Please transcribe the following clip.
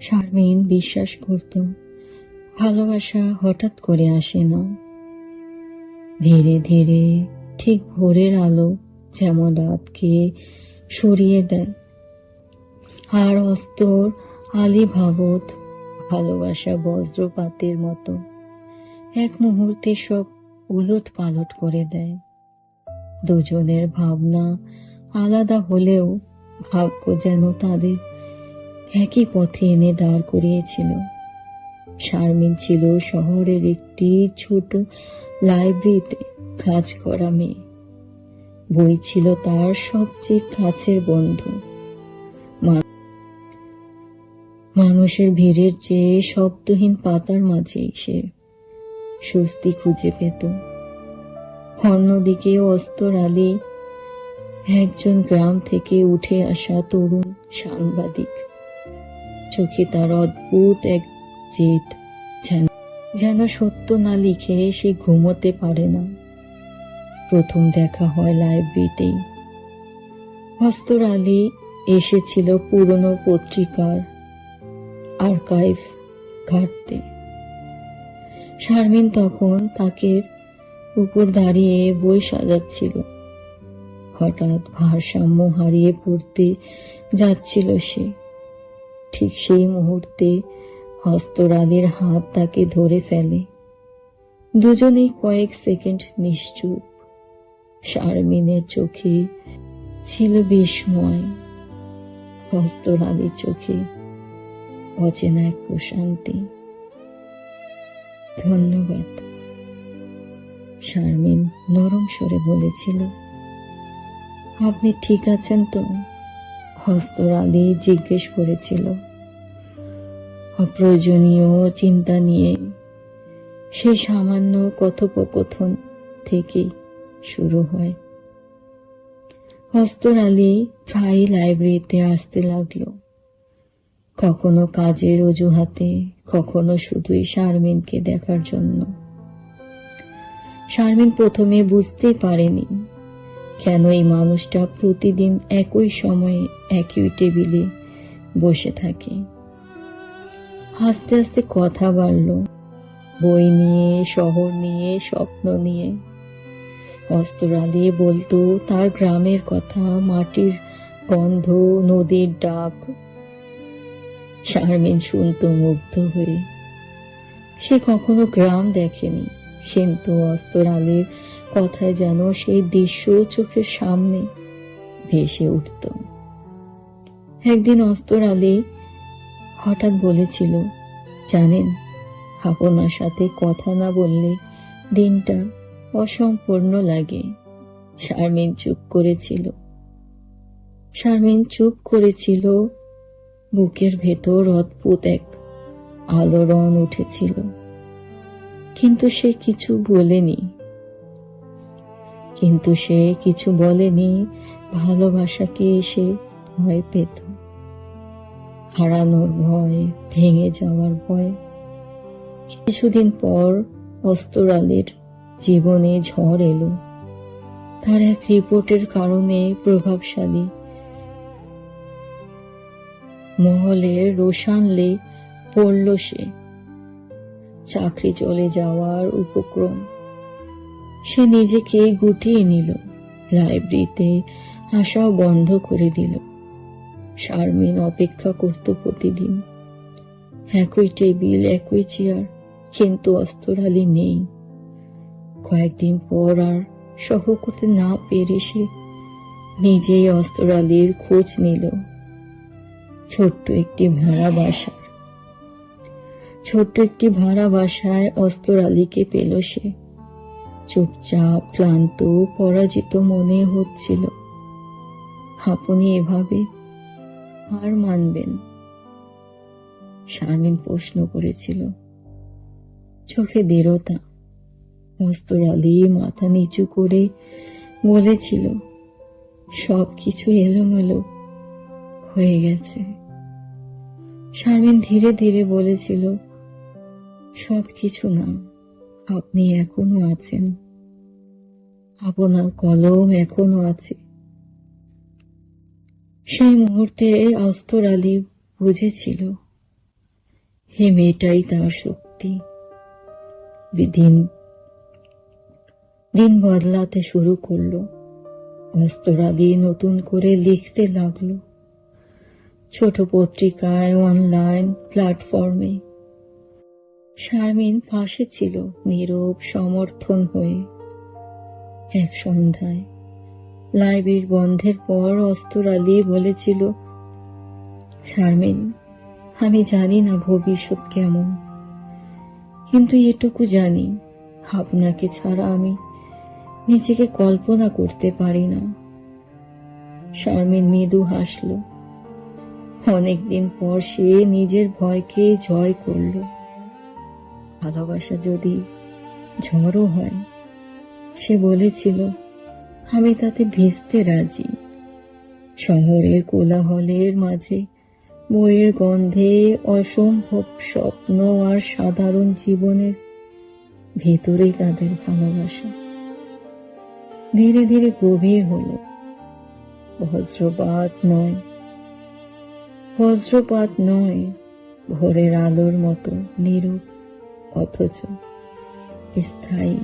শারমিন বিশ্বাস করত, ভালোবাসা হঠাৎ করে আসে না। ধীরে ধীরে ঠিক ভোরের আলো যেমন রাতকে সরিয়ে দেয়। আর অস্তর আলী ভাবত ভালোবাসা বজ্রপাতের মতো। এক মুহূর্তে সব উলট পালট করে দেয়। দুজনের ভাবনা আলাদা হলেও ভাগ্য যেন তাদের একই পথে এনে দাঁড় করিয়েছিল। শারমিন ছিল শহরের একটি ছোট লাইব্রেরিতে কাজ করা মেয়ে। বই ছিল তার সবচেয়ে কাছের বন্ধু। মানুষের ভিড়ের চেয়ে শব্দহীন পাতার মাঝেই সে স্বস্তি খুঁজে পেত। অন্যদিকে অস্তর আলী একজন গ্রাম থেকে উঠে আসা তরুণ সাংবাদিক। চোখে তার অদ্ভুত এক জেদ যেন যেন সত্য না লিখে সে ঘুমোতে পারে না। প্রথম দেখা হয় লাইব্রেরিতেই অস্তর আলী এসেছিল পুরনো পত্রিকার আর্কাইভ ঘাটতে। শারমিন তখন তাকে উপর দাঁড়িয়ে বই সাজাচ্ছিল। হঠাৎ ভারসাম্য হারিয়ে পড়তে যাচ্ছিল সে। ঠিক সেই মুহূর্তে হস্তরালের হাত তাকে ধরে ফেলে। দুজনেই কয়েক সেকেন্ড নিশ্চুপ। শারমিনের চোখে ছিল বিস্ময়। হস্তরালের চোখে অচেনা এক প্রশান্তি। ধন্যবাদ। শারমিন নরম স্বরে বলেছিল, আপনি ঠিক আছেন তো? হস্তরালি জিজ্ঞেস করেছিল। অপ্রয়োজনীয় চিন্তা নিয়ে সে সামান্য কথোপকথন থেকেই শুরু হয়। হস্তর আলী প্রায় লাইব্রেরিতে আসতে লাগল। কখনো কাজের অজুহাতে, কখনো শুধুই শারমিনকে দেখার জন্য। শারমিন প্রথমে বুঝতেই পারেনি কেন এই মানুষটা প্রতিদিন একই সময়ে একই টেবিলে বসে থাকে? আস্তে আস্তে কথা বাড়ল। বই নিয়ে, শহর নিয়ে, স্বপ্ন নিয়ে। অস্ত্রালি বলতো, তার গ্রামের কথা, মাটির গন্ধ, নদীর ডাক। শারমিন শুনতো মুগ্ধ হয়ে। সে কখনো গ্রাম দেখেনি। কিন্তু অস্তর আলীর কথায় যেন সেই দৃশ্য চোখের সামনে ভেসে উঠত। একদিন অস্তর আলী হঠাৎ বলেছিল, জানেন, আপনার সাথে কথা না বললে দিনটা অসম্পূর্ণ লাগে। শারমিন চুপ করেছিল। শারমিন চুপ করেছিল, বুকের ভেতর অদ্ভুত এক আলোড়ন উঠেছিল। কিন্তু সে কিছু বলেনি। কিন্তু সে কিছু বলেনি, ভালোবাসাকে এসে ভয় পেত। হারানোর ভয়, ভেঙে যাওয়ার ভয়। কিছুদিন পর অস্তরালের জীবনে ঝড় এলো। তার এক রিপোর্টের কারণে প্রভাবশালী মহলে রোশানলে পড়ল সে। চাকরি চলে যাওয়ার উপক্রম। সে নিজেকে গুটিয়ে নিল, লাইব্রেরিতে আসাও বন্ধ করে দিল। শারমিন অপেক্ষা করত প্রতিদিন। একই টেবিল, একই চেয়ার, কিন্তু অস্তরালি নেই। কয়েকদিন পর আর সহ করতে না পেরে সে নিজেই অস্তরালির খোঁজ নিল। ছোট্ট একটি ভাড়া বাসার। ছোট্ট একটি ভাড়া বাসায় অস্তর আলীকে পেল সে। চুপচাপ, ক্লান্ত, পরাজিত মনে হচ্ছিল। আপনি এভাবে হার মানবেন শারমিন প্রশ্ন করেছিল। চোখে দৃঢ়তা অস্তর আলী, মাথা নিচু করে বলেছিল সব কিছু এলোমেলো হয়ে গেছে। শারমিন ধীরে ধীরে বলেছিল সব কিছু না। আপনি এখনও আছেন। আপনার কলম এখনও আছে। সেই মুহূর্তে আস্তর আলী বুঝেছিল, হে মেয়েটাই তার শক্তি। দিন দিন বদলাতে শুরু করল। অস্ত্রাদি নতুন করে লিখতে লাগল, ছোট পত্রিকায় অনলাইন প্ল্যাটফর্মে শারমিন পাশে ছিল, নীরব সমর্থন হয়ে। এক সন্ধ্যায় লাইব্রেরির বন্ধের পর অস্তরালি বলেছিল, শারমিন, আমি জানি না ভবিষ্যৎ কেমন, কিন্তু এটুকু জানি, আপনাকে ছাড়া আমি নিজেকে কল্পনা করতে পারি না। শারমিন মৃদু হাসল। অনেকদিন পর সে নিজের ভয়কে জয় করল। ভালোবাসা যদি ঝড়ও হয়, সে বলেছিল, আমি তাতে ভিজতে রাজি। শহরের কোলাহলের মাঝে বইয়ের গন্ধে অসম্ভব স্বপ্ন আর সাধারণ জীবনের ভেতরেই তাদের ভালোবাসা। ধীরে ধীরে গভীর হল। বজ্রপাত নয়। বজ্রপাত নয়, ভোরের আলোর মতো নীরব অথচ স্থায়ী